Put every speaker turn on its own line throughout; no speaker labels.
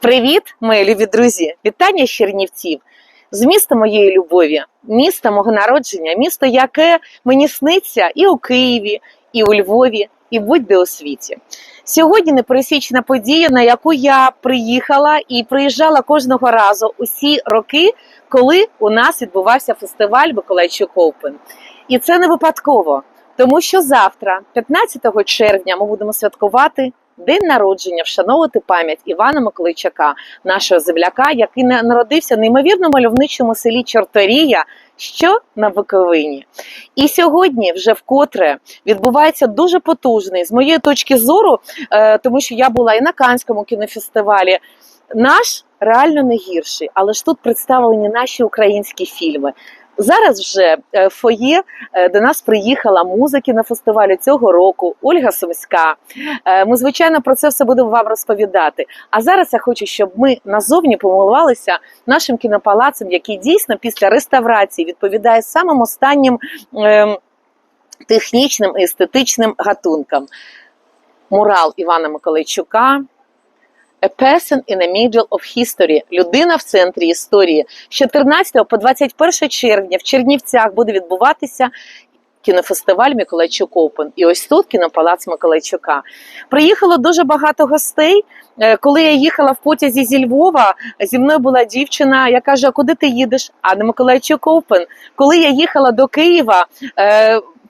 Привіт, мої любі друзі! Вітання Чернівців, з міста моєї любові, міста мого народження, місто, яке мені сниться і у Києві, і у Львові, і будь-де у світі. Сьогодні непересічна подія, на яку я приїхала і приїжджала кожного разу усі роки, коли у нас відбувався фестиваль Миколайчук Оупен. І це не випадково, тому що завтра, 15 червня, ми будемо святкувати день народження, вшановувати пам'ять Івана Миколайчака, нашого земляка, який на- народився в неймовірно мальовничому селі Чорторія, що на Буковині. І сьогодні вже вкотре відбувається дуже потужний, з моєї точки зору, е, тому що я була і на Канському кінофестивалі. Наш реально не гірший, але ж тут представлені наші українські фільми. Зараз вже е, фоє е, до нас приїхала музики на фестивалі цього року Ольга Сумська. Е, Ми, звичайно, про це все будемо вам розповідати. А зараз я хочу, щоб ми назовні помилувалися нашим кінопалацем, який дійсно після реставрації відповідає самим останнім ем, технічним і естетичним гатункам. Мурал Івана Миколайчука. A person in the middle of history. Людина в центрі історії. З 14 по 21 червня в Чернівцях буде відбуватися кінофестиваль Миколайчук Опен. І ось тут кінопалац Миколайчука. Приїхало дуже багато гостей. Е, Коли я їхала в потязі зі Львова, зі мною була дівчина, яка каже: а куди ти їдеш? А на Миколайчук Опен. Коли я їхала до Києва.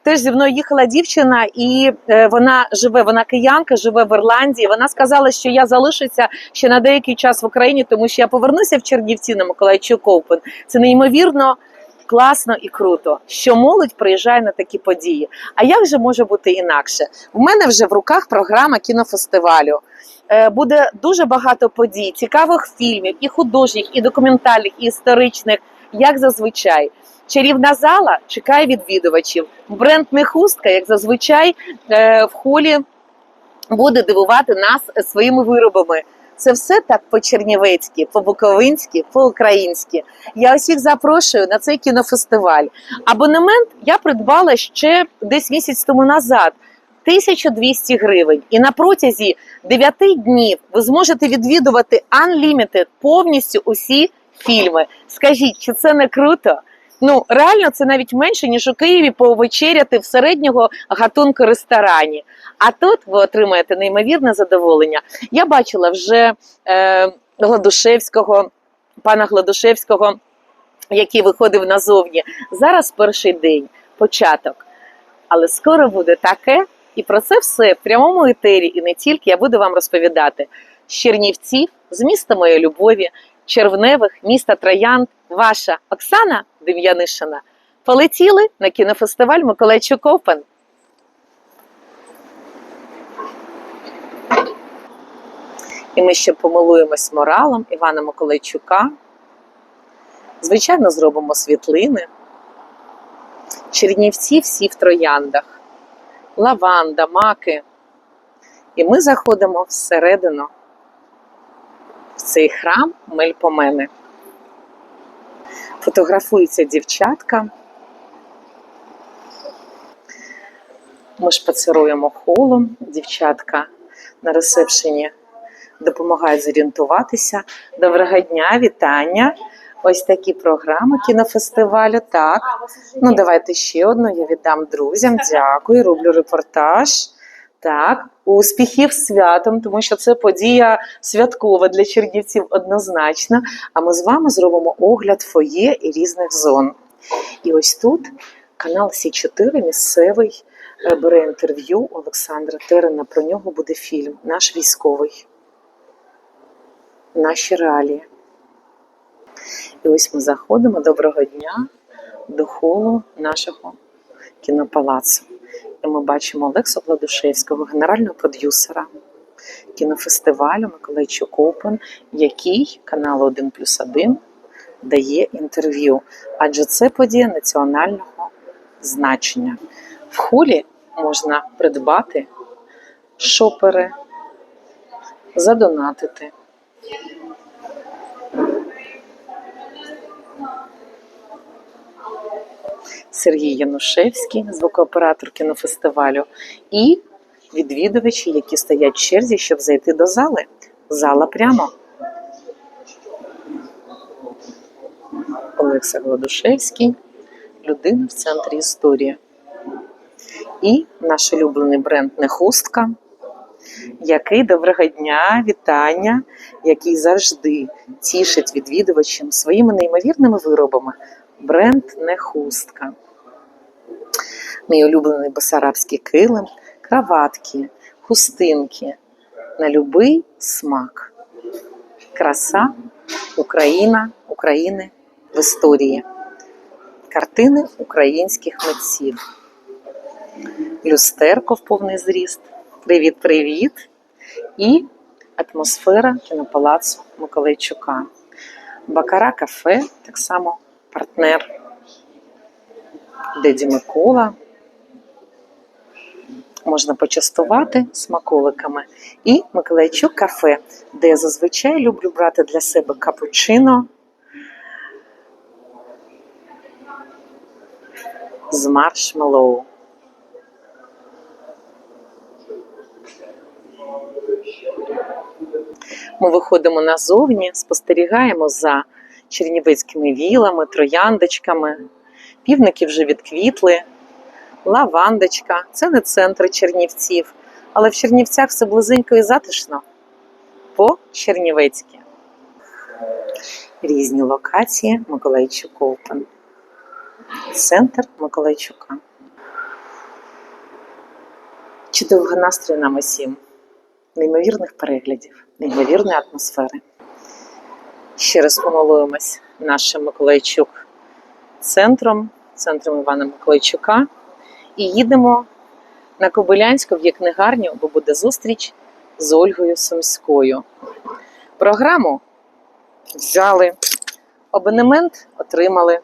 Теж зі мною їхала дівчина, і е, вона живе, вона киянка, живе в Ірландії. Вона сказала, що я залишуся ще на деякий час в Україні, тому що я повернуся в Чернівці на Миколайчук Оупен. Це неймовірно класно і круто, що молодь приїжджає на такі події. А як же може бути інакше? В мене вже в руках програма кінофестивалю. Е, Буде дуже багато подій, цікавих фільмів, і художніх, і документальних, і історичних, як зазвичай. Чарівна зала чекає відвідувачів. Бренд не хустка, як зазвичай, е, в холі буде дивувати нас своїми виробами. Це все так по-чернівецьки, по-буковинськи, по-українськи. Я усіх запрошую на цей кінофестиваль. Абонемент я придбала ще десь місяць тому назад. 1200 гривень. І на протязі 9 днів ви зможете відвідувати Unlimited повністю усі фільми. Скажіть, чи це не круто? Ну реально це навіть менше ніж у Києві повечеряти в середнього гатунку ресторані. А тут ви отримаєте неймовірне задоволення. Я бачила вже е, Гладушевського, пана Гладушевського, який виходив назовні. Зараз перший день, початок. Але скоро буде таке, і про це все в прямому етері, і не тільки я буду вам розповідати. Чернівців, з міста моєї любові, червневих, міста Троянд, ваша Оксана Дем'янишина полетіли на кінофестиваль Миколайчук Опен. І ми ще помилуємось моралом Івана Миколайчука. Звичайно, зробимо світлини. Чернівці всі в трояндах, лаванда, маки. І ми заходимо всередину в цей храм Мельпомени. Фотографується дівчатка. Ми шпацируємо холом. Дівчатка на ресепшені допомагають зорієнтуватися. Доброго дня, вітання! Ось такі програми кінофестивалю. Так, ну давайте ще одну. Я віддам друзям. Дякую, роблю репортаж. Так, успіхів святом, тому що це подія святкова для чернівців однозначно. А ми з вами зробимо огляд фоє і різних зон. І ось тут канал Сі 4 місцевий е, бере інтерв'ю Олександра Терена. Про нього буде фільм Наш військовий. Наші реалії. І ось ми заходимо доброго дня до холу нашого кінопалацу. І ми бачимо Олексу Гладушевського, генерального продюсера кінофестивалю Миколайчук Опен, який каналу 1 плюс 1 дає інтерв'ю. Адже це подія національного значення. В холі можна придбати шопери, задонатити. Сергій Янушевський, звукооператор кінофестивалю, і відвідувачі, які стоять в черзі, щоб зайти до зали. Зала прямо. Олекса Гладушевський, людина в центрі історії. І наш улюблений бренд Нехустка, який доброго дня, вітання, який завжди тішить відвідувачам своїми неймовірними виробами. Бренд Нехустка. Мій улюблений басарабський килим, краватки, хустинки на любий смак. Краса Україна, України в історії. Картини українських митців. Люстерко в повний зріст. Привіт-привіт! І атмосфера кінопалацу Миколайчука. Бакара кафе, так само партнер Деді Микола. Можна почастувати смаколиками. І Миколайчук кафе, де я зазвичай люблю брати для себе капучино з маршмеллоу. Ми виходимо назовні, спостерігаємо за чернівецькими вілами, трояндочками. Півники вже відквітли, лавандочка. Це не центр Чернівців, але в Чернівцях все близенько і затишно. По Чернівецьки. Різні локації Миколайчук Open. Центр Миколайчука. Чудового настрою нам усім, неймовірних переглядів, неймовірної атмосфери. Ще раз помилуємось нашим Миколайчук центром, центром Івана Миколайчука. І їдемо на Кобилянську в книгарню, бо буде зустріч з Ольгою Сумською. Програму взяли, абонемент отримали.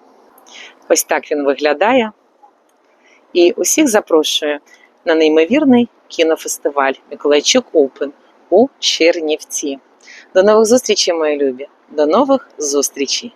Ось так він виглядає. І усіх запрошую на неймовірний кінофестиваль Миколайчук Open у Чернівці. До нових зустрічей, мої любі! До нових зустрічей!